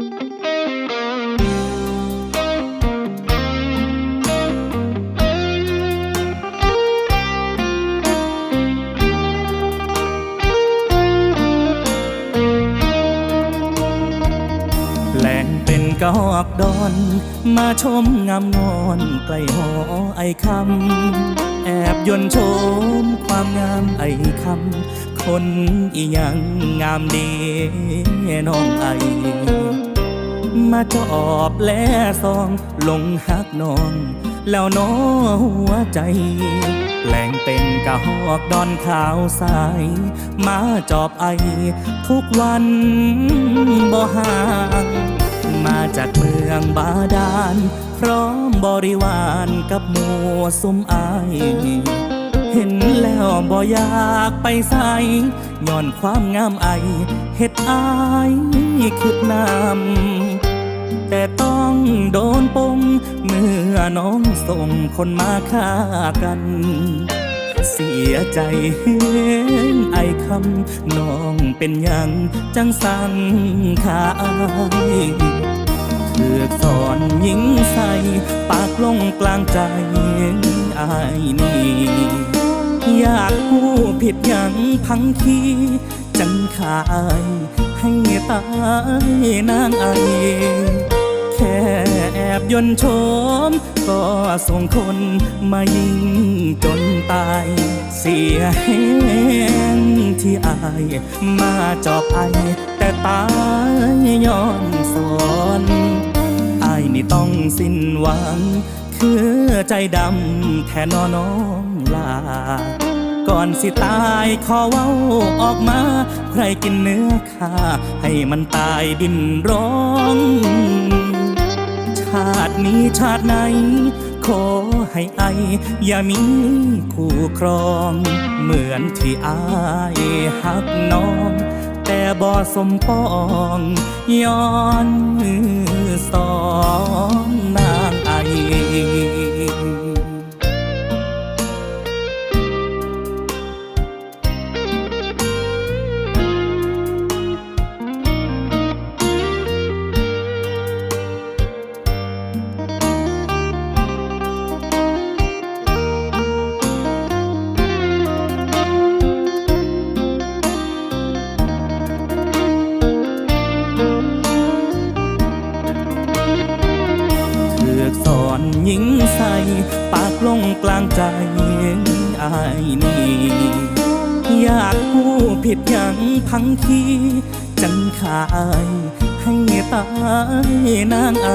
แหลงเป็นกอกดอน มาชมงามงอนใกล้หอไอคำ แอบยนชมความงามไอคำ คนอีหยังงามดีน้องไอ มาจอบแลซองลงหักน้อง แล้วน้อหัวใจ แปลงเป็นกะฮอกดอนขาวสาย มาจอบไอ ทุกวันบ่ห่างมาจากเมืองบาดาล พร้อมบริวารกับหมู่สุมไอายเห็นแล้วบ่อยากไปใส่ย้อนความงามไอเฮ็ดอายคืดน้ำ แต่ต้องโดนปงเมื่อน้องส่งคนมาฆ่ากัน เสียใจเห็นไอคำน้องเป็นยังจังสั่งขาอายเถือกสอนยิงใส่ปากลงกลางใจอายนี่อยากพูดผิดยังพังคีจังขาย ให้ตายนางไอแค่แอบยนโชมก็ส่งคนมายิงจนตาย เสียแห้งที่อายมาจอบไอ แต่ตายย้อนสอนอายนี่ต้องสิ้นหวัง คือใจดำแทนนอน้องลา ก่อนสิตายขอเว้าออกมา ใครกินเนื้อข้าให้มันตายดิ้นร้อง ชาตินี้ชาติไหน ขอให้ไออย่ามีคู่ครอง เหมือนที่อายหักน้อง แต่บ่สมปอง ย้อนมือสองนา อเถือกสอนยิงใส่ปากลงกลางใจอายนี่อยากพูดผิดยังพังคีจังขายให้ตายนางไอ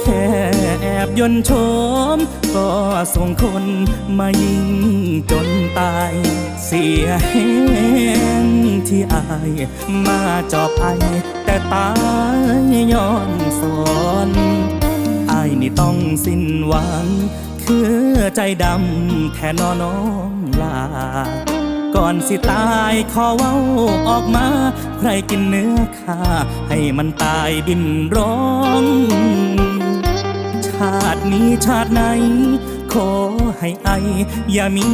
แค่แอบยนชม ก็ส่งคนมายิงจนตาย เสียแห้งที่อาย มาจอบไอแต่ตายย้อนสอน นี่ต้องสิ้นหวัง คือใจดำแทนน้องลา ก่อนสิตายขอเว้าออกมา ใครกินเนื้อข้าให้มันตายดินร้อง ชาตินี้ชาติไหน ขอให้ไออย่ามี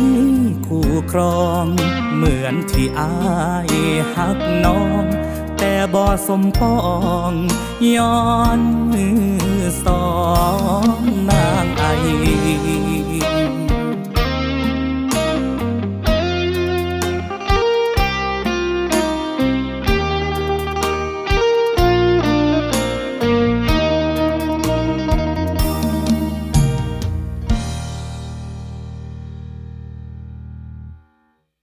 คู่ครอง เหมือนที่อายหักน้อง แต่บ่สมปองย้อนมือสองนางไอ